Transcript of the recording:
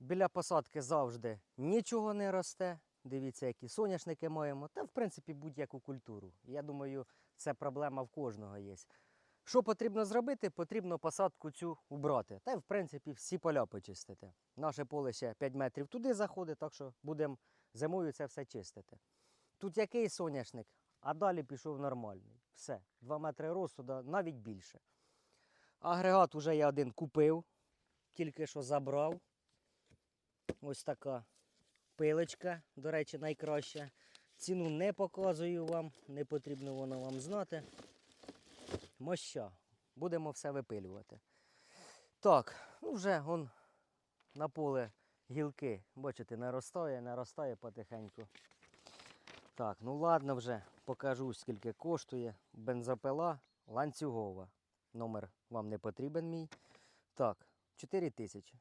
Біля посадки завжди нічого не росте. Дивіться, які соняшники маємо. Та, в принципі, будь-яку культуру. Я думаю, це проблема в кожного є. Що потрібно зробити? Потрібно посадку цю убрати. Та й, в принципі, всі поля почистити. Наше поле ще 5 метрів туди заходить, так що будемо зимою це все чистити. Тут який соняшник, а далі пішов нормальний. Все, 2 метри росту, навіть більше. Агрегат уже я один купив, тільки що забрав. Ось така пилочка, до речі, найкраща. Ціну не показую вам, не потрібно воно вам знати. Моща. Будемо все випилювати. Так, ну вже он на поле гілки, бачите, наростає, наростає потихеньку. Так, ну ладно вже, покажу, скільки коштує. Бензопила ланцюгова. Номер вам не потрібен мій. Так, 4 тисячі.